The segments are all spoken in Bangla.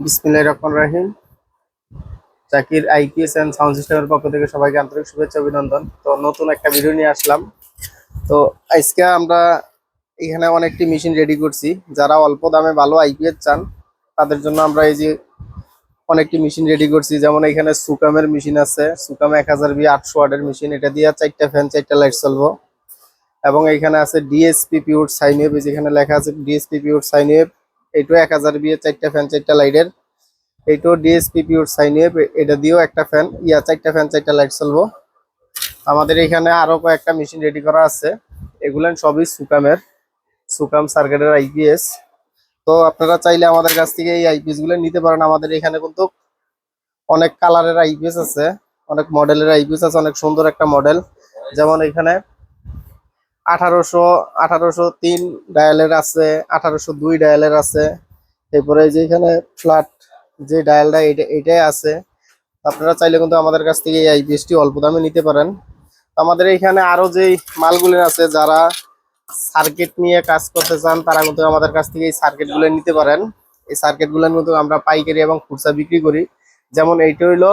বিসমিল্লাহির রহমানির রহিম। জাকির আইপিএস এন্ড সাউন্ড সিস্টেমের পক্ষ থেকে সবাইকে আন্তরিক শুভেচ্ছা অভিনন্দন। তো নতুন একটা ভিডিও নিয়ে আসলাম। তো আজকে আমরা এখানে অনেকটি মেশিন রেডি করছি। যারা অল্প দামে ভালো আইপিএস চান, তাদের জন্য আমরা এই যে অনেকটি মেশিন রেডি করছি। যেমন এখানে সুকামের মেশিন আছে। সুকাম এক হাজার বি আটশো ওয়ার্ডের মেশিন। এটা দিয়ে চারটা ফ্যান চারটা লাইট চলবো। এবং এখানে আছে ডিএসপি পিউর সাইন ওয়েভ যেখানে লেখা আছে ডিএসপি পিউর সাইন এইটাও এক হাজার বিয়ে, চারটা ফ্যান চারটা লাইটের এইটাও ডিএসপি পিউর সাইন ওয়েভ এটা দিয়েও একটা ফ্যান ইয়া, চারটা ফ্যান চারটা লাইট চলবো। আমাদের এখানে আরও কয়েকটা মেশিন রেডি করা আছে। এগুলো সবই সুকামের, সুকাম সার্কেটের আইপিএস তো আপনারা চাইলে আমাদের কাছ থেকে এই আইপিএসগুলো নিতে পারেন। আমাদের এখানে কিন্তু অনেক কালারের আইপিএস আছে, অনেক মডেলের আইপিএস আছে, অনেক সুন্দর একটা মডেল যেমন এখানে আঠারোশো আঠারোশো তিন ডায়ালের আছে, আঠারোশো দুই ডায়ালের আছে। এরপরে এই যে এখানে ফ্ল্যাট যে ডায়ালটা এটা এটাই আছে। আপনারা চাইলে কিন্তু আমাদের কাছ থেকে এই আইপিএসটি অল্প দামে নিতে পারেন। আমাদের এখানে আরও যেই মালগুলো আছে, যারা সার্কিট নিয়ে কাজ করতে চান, তারা কিন্তু আমাদের কাছ থেকে এই সার্কিটগুলো নিতে পারেন। এই সার্কিটগুলো কিন্তু আমরা পাইকারি এবং খুচরা বিক্রি করি। যেমন এইটা হইল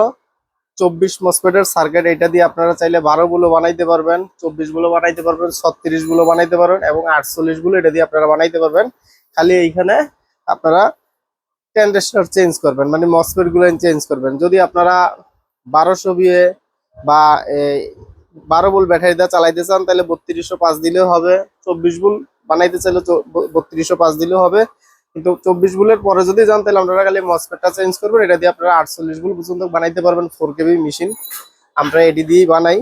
চব্বিশ মসপেটের সার্কিট এটা দিয়ে আপনারা চাইলে বারো গুলো বানাইতে পারবেন, চব্বিশগুলো বানাইতে পারবেন, ছত্রিশগুলো বানাইতে পারবেন এবং আটচল্লিশগুলো এটা দিয়ে আপনারা বানাইতে পারবেন। খালি এইখানে আপনারা টেন্ডেস্টার চেঞ্জ করবেন মানে মসপেটগুলো চেঞ্জ করবেন। যদি আপনারা বারোশো বিয়ে বা বারো বুল ব্যাটারি দিয়ে চালাইতে চান, তাহলে বত্রিশশো পাঁচ দিলেও হবে, চব্বিশ বুল বানাইতে চাইলে বত্রিশশো পাঁচ দিলেও হবে। কিন্তু চব্বিশ বুলের পরে যদি যান, তাহলে আপনারা খালি মসপেটটা চেঞ্জ করবেন। এটা দিয়ে আপনারা আটচল্লিশ বুল পর্যন্ত বানাইতে পারবেন ফোর কেবি মেশিন আমরা এটি দিয়েই বানাই।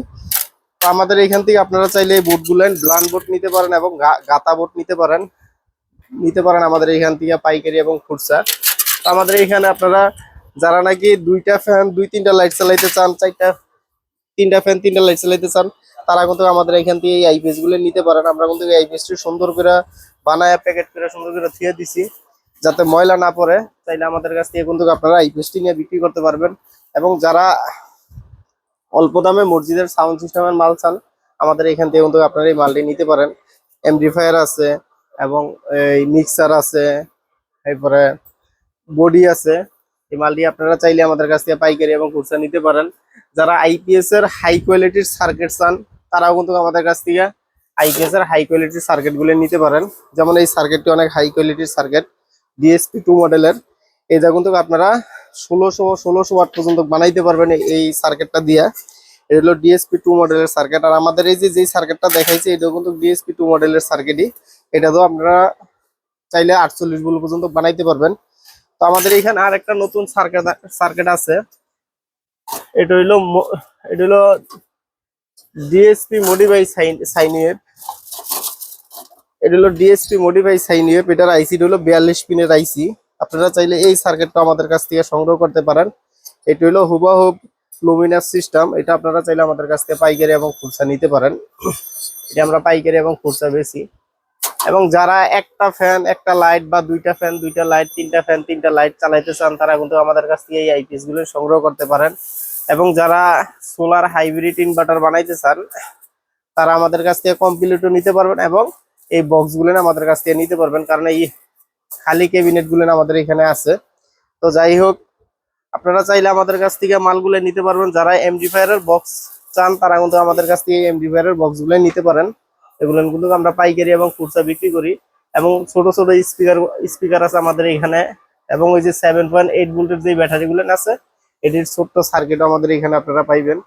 তো আমাদের এখান থেকে আপনারা চাইলে এই বোর্ডগুলো ব্লান বোর্ড নিতে পারেন এবং গাতা বোর্ড নিতে পারেন। নিতে পারেন আমাদের এখান থেকে পাইকারি এবং খুচরা। তো আমাদের এখানে আপনারা যারা নাকি দুইটা ফ্যান দুই, তিনটা লাইট চালাইতে চান, চারটা, তিনটা ফ্যান তিনটা লাইট চালাইতে চান, তারা কিন্তু আমাদের এখান থেকে এই আইপিএসগুলো নিতে পারেন। আমরা কিন্তু এই আইপিএস টি সুন্দর করে বানায় প্যাকেট করে সুন্দর করে থিয়ে দিছি। যাতে ময়লা না পড়ে, তাইলে আমাদের কাছ থেকে কিন্তু আপনারা আইপিএস টি নিয়ে বিক্রি করতে পারবেন। এবং যারা অল্প দামে মসজিদের সাউন্ড সিস্টেমের মাল চান, আমাদের এখান থেকে কিন্তু আপনারা এই মালটি নিতে পারেন। এমডিফায়ার আছে, এবং এই মিক্সার আছে, এরপরে বডি আছে। এই মালটি আপনারা চাইলে আমাদের কাছ থেকে পাইকারি এবং খুচরা নিতে পারেন। যারা আইপিএস এর হাই কোয়ালিটির সার্কিট চান, তারাও কিন্তু আমাদের কাছ থেকে আইপিএস এর হাই কোয়ালিটির সার্কিটগুলো নিতে পারেন। যেমন এই সার্কিটটি অনেক হাই কোয়ালিটির সার্কিট ডিএসপি টু মডেলের এটা কিন্তু আপনারা, ষোলোশো ষোলোশো ওয়াট পর্যন্ত বানাইতে পারবেন এই- এই সার্কিটটা দিয়ে। এটা হলো ডিএসপি টু মডেলের সার্কিট আর আমাদের এই যে, যেই সার্কিটটা দেখাইছি এটাও কিন্তু ডিএসপি টু মডেলের সার্কিটই এটা তো আপনারা চাইলে আটচল্লিশ বল পর্যন্ত বানাইতে পারবেন। তো আমাদের এখানে আর একটা নতুন সার্কিট সার্কিট আছে। এটা হইল ম- এটা হইল ডিএসপি মডিফাই সাইন সাইন এটা হলো ডিএসপি মডিফাই সাইন ওয়েভ এটার আইসি হলো বিয়াল্লিশ পিনের আইসি আপনারা চাইলে এই সার্কিটটা আমাদের কাছ থেকে সংগ্রহ করতে পারেন। এটা হলো হুবাহুব লুমিনাস সিস্টেম এটা আপনারা চাইলে আমাদের কাছ থেকে পাইকারি এবং খুচরা নিতে পারেন। এটা আমরা পাইকারি এবং খুচরা বেশি এবং যারা একটা ফ্যান একটা লাইট বা দুইটা ফ্যান দুইটা লাইট তিনটা ফ্যান তিনটা লাইট চালাইতে চান, তারা কিন্তু আমাদের কাছ থেকে এই আইপিএসগুলো সংগ্রহ করতে পারেন। এবং যারা সোলার হাইব্রিড ইনভার্টার বানাইতে চান, তারা আমাদের কাছ থেকে কমপ্লিটও নিতে পারবেন এবং এই বক্সগুলো আমাদের কাছ থেকে নিতে পারবেন, কারণ এই খালি ক্যাবিনেটগুলো আমাদের এখানে আছে। তো যাই হোক, আপনারা চাইলে আমাদের কাছ থেকে মালগুলো নিতে পারবেন। যারা এমডিফায়ার এর বক্স চান, তারা কিন্তু আমাদের কাছ থেকে এমডিফায়ার এর বক্সগুলো নিতে পারেন। এগুলো কিন্তু আমরা পাইকারি এবং খুচরা বিক্রি করি এবং ছোট ছোট স্পিকার স্পিকার আছে আমাদের এখানে এবং ওই যে সেভেন পয়েন্ট এইট ভোল্টের যে ব্যাটারি গুলো আছে, এটির ছোট্ট সার্কিট আমাদের এখানে আপনারা পাইবেন।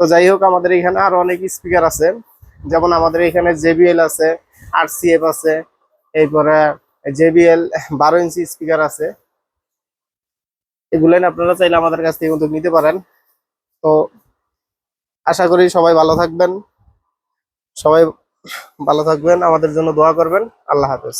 তো যাই হোক, আমাদের এখানে আরও অনেক স্পিকার আছে। যেমন আমাদের এখানে জেবিএল আছে আর সিএফ আছে, এরপরে জেবিএল বারো ইঞ্চি স্পিকার আছে। এগুলো আপনারা চাইলে আমাদের কাছ থেকে কিন্তু নিতে পারেন। তো আশা করি সবাই ভালো থাকবেন। সবাই ভালো থাকবেন, আমাদের জন্য দোয়া করবেন। আল্লাহ হাফেজ।